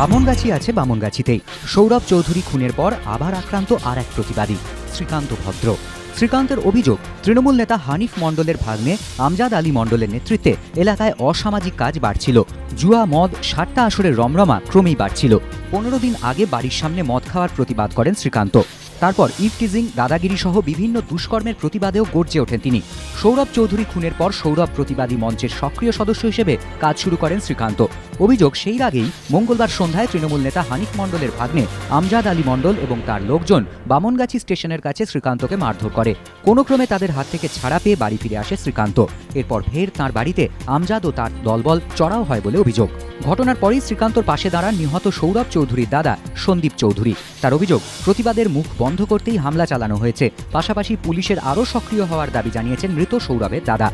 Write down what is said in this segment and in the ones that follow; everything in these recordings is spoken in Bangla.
বামনগাছি আছে বামনগাছিতেই। সৌরভ চৌধুরী খুনের পর আবার আক্রান্ত আর এক প্রতিবাদী, শ্রীকান্ত ভদ্র। শ্রীকান্তের অভিযোগ, তৃণমূল নেতা হানিফ মণ্ডলের ভাগ্নে আমজাদ আলী মণ্ডলের নেতৃত্বে এলাকায় অসামাজিক কাজ বাড়ছিল। জুয়া, মদ, সাতটা আসরের রমরমা ক্রমেই বাড়ছিল। পনেরো দিন আগে বাড়ির সামনে মদ খাওয়ার প্রতিবাদ করেন শ্রীকান্ত। তারপর ইফটিজিং দাদাগিরি সহ বিভিন্ন দুষ্কর্মের প্রতিবাদেও গর্জে ওঠেন তিনি। সৌরভ চৌধুরী খুনের পর সৌরভ প্রতিবাদী মঞ্চের সক্রিয় সদস্য হিসেবে কাজ শুরু করেন শ্রীকান্ত। অভিযোগ, সেই আগেই মঙ্গলবার সন্ধ্যায় তৃণমূল নেতা হানিফ মণ্ডলের ভাগ্নে আমজাদ আলী মণ্ডল এবং তার লোকজন বামনগাছি স্টেশনের কাছে শ্রীকান্তকে মারধর করে। কোনো ক্রমে তাদের হাত থেকে ছাড়া পেয়ে বাড়ি ফিরে আসে শ্রীকান্ত। এরপর ফের তার বাড়িতে আমজাদ ও তার দলবল চড়াও হয় বলে অভিযোগ। ঘটনার পরেই শ্রীকান্তর পাশে দাঁড়ান নিহত সৌরভ চৌধুরীর দাদা সন্দীপ চৌধুরী। তার অভিযোগ, প্রতিবাদের মুখ বন্ধ করতেই হামলা চালানো হয়েছে। পাশাপাশি পুলিশের আরও সক্রিয় হওয়ার দাবি জানিয়েছেন মৃত সৌরভের দাদা।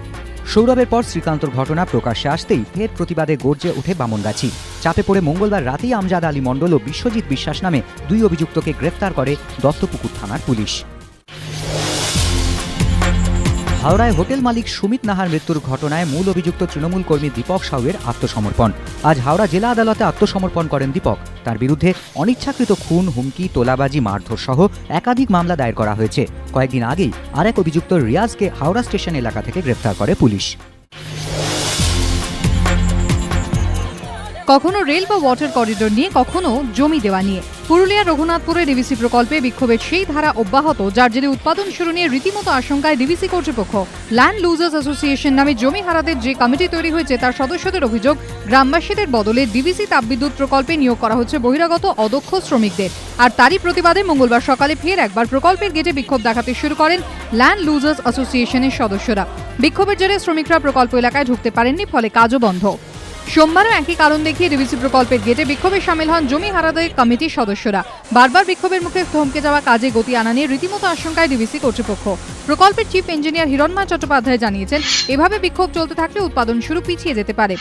সৌরভের পর শ্রীকান্তর ঘটনা প্রকাশ্যে আসতেই ফের প্রতিবাদে গর্জে ওঠে বামনগাছি। চাপে পড়ে মঙ্গলবার রাতেই আমজাদ আলী মণ্ডল ও বিশ্বজিৎ বিশ্বাস নামে দুই অভিযুক্তকে গ্রেফতার করে দত্তপুকুর থানার পুলিশ। হাওড়ায় হোটেল মালিক সুমিত নাহার মৃত্যুর ঘটনায় মূল অভিযুক্ত তৃণমূল কর্মী দীপক সাউয়ের আত্মসমর্পণ। আজ হাওড়া জেলা আদালতে আত্মসমর্পণ করেন দীপক। তার বিরুদ্ধে অনিচ্ছাকৃত খুন, হুমকি, তোলাবাজি মারধর সহ একাধিক মামলা দায়ের করা হয়েছে। কয়েকদিন আগেই আরেক অভিযুক্ত রিয়াজকে হাওড়া স্টেশন এলাকা থেকে গ্রেফতার করে পুলিশ। কখনো রেল বা ওয়াটার করিডোর নিয়ে, কখনো জমি দেওয়া নিয়ে। পুরুলিয়ার রঘুনাথপুরে ডিভিসি প্রকল্পে বিক্ষোভের সেই ধারা অব্যাহত, যার জেরে উৎপাদন শুরু নিয়ে রীতিমতো আশঙ্কায় ডিভিসি কর্তৃপক্ষ। ল্যান্ড লুজার্স অ্যাসোসিয়েশন নামে জমি হারাদের যে কমিটি তৈরি হয়েছে, তার সদস্যদের অভিযোগ, গ্রামবাসীদের বদলে ডিভিসি তাপবিদ্যুৎ প্রকল্পে নিয়োগ করা হচ্ছে বহিরাগত অদক্ষ শ্রমিকদের। আর তারই প্রতিবাদে মঙ্গলবার সকালে ফের একবার প্রকল্পের গেটে বিক্ষোভ দেখাতে শুরু করেন ল্যান্ড লুজার্স অ্যাসোসিয়েশনের সদস্যরা। বিক্ষোভের জেরে শ্রমিকরা প্রকল্প এলাকায় ঢুকতে পারেননি, ফলে কাজও বন্ধ। সোমবারও একই কারণ দেখিয়ে ডিভিসি প্রকল্পের গেটে বিক্ষোভে সামিল হন জমি হারাদের কমিটির সদস্যরা। বারবার বিক্ষোভের মুখে থমকে যাওয়া কাজে গতি আনা নিয়ে রীতিমতো আশঙ্কায় ডিভিসি কর্তৃপক্ষ। প্রকল্পের চিফ ইঞ্জিনিয়ার হিরণময় চট্টোপাধ্যায় জানিয়েছেন, এভাবে বিক্ষোভ চলতে থাকলে উৎপাদন শুরু পিছিয়ে যেতে পারে।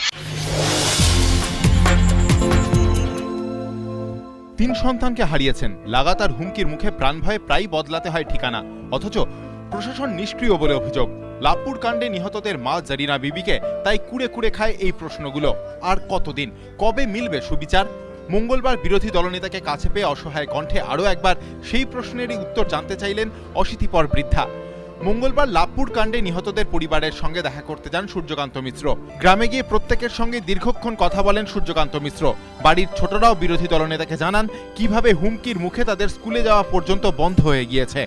তিন সন্তানকে হারিয়েছেন। লাগাতার হুমকির মুখে প্রাণভয়ে প্রায়ই বদলাতে হয় ঠিকানা। অথচ প্রশাসন নিষ্ক্রিয় বলে অভিযোগ। লাভপুর কাণ্ডে নিহতদের মা জারিনা বিবিকে তাই কুড়ে কুড়ে খায় এই প্রশ্নগুলো। আর কতদিন? কবে মিলবে সুবিচার? মঙ্গলবার বিরোধী দলনেতাকে কাছে পেয়ে অসহায় কণ্ঠে আরও একবার সেই প্রশ্নেরই উত্তর জানতে চাইলেন অশীতিপর বৃদ্ধা। মঙ্গলবার লাভপুর কাণ্ডে নিহতদের পরিবারের সঙ্গে দেখা করতে যান সূর্যকান্ত মিশ্র। গ্রামে গিয়ে প্রত্যেকের সঙ্গে দীর্ঘক্ষণ কথা বলেন সূর্যকান্ত মিশ্র। বাড়ির ছোটরাও বিরোধী দলনেতাকে জানান, কীভাবে হুমকির মুখে তাদের স্কুলে যাওয়া পর্যন্ত বন্ধ হয়ে গিয়েছে।